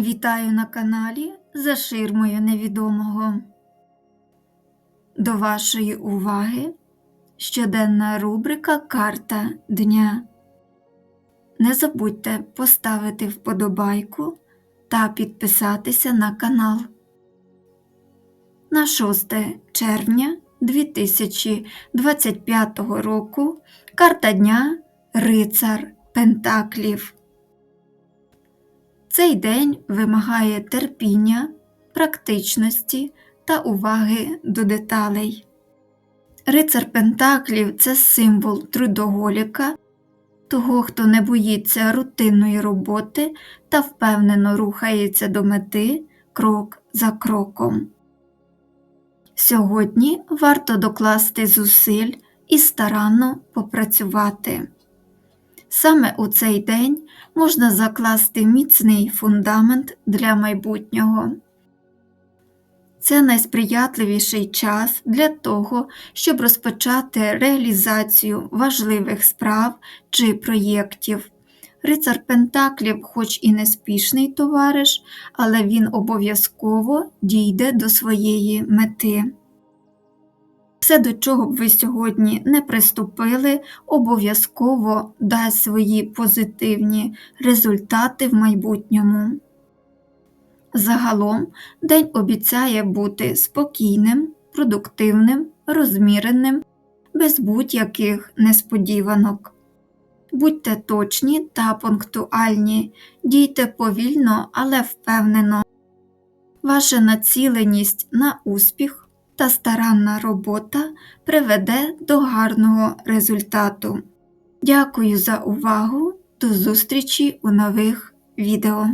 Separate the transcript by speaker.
Speaker 1: Вітаю на каналі За ширмою невідомого. До вашої уваги щоденна рубрика Карта дня. Не забудьте поставити вподобайку та підписатися на канал. На 6 червня 2025 року карта дня Рицар Пентаклів. Цей день вимагає терпіння, практичності та уваги до деталей. Рицар Пентаклів це символ трудоголіка, того, хто не боїться рутинної роботи та впевнено рухається до мети крок за кроком. Сьогодні варто докласти зусиль і старанно попрацювати. Саме у цей день можна закласти міцний фундамент для майбутнього. Це найсприятливіший час для того, щоб розпочати реалізацію важливих справ чи проєктів. Рицар Пентаклів, хоч і неспішний товариш, але він обов'язково дійде до своєї мети. Все, до чого б ви сьогодні не приступили, обов'язково дасть свої позитивні результати в майбутньому. Загалом день обіцяє бути спокійним, продуктивним, розміреним, без будь-яких несподіванок. Будьте точні та пунктуальні, дійте повільно, але впевнено. Ваша націленість на успіх та старанна робота приведе до гарного результату. Дякую за увагу! До зустрічі у нових відео!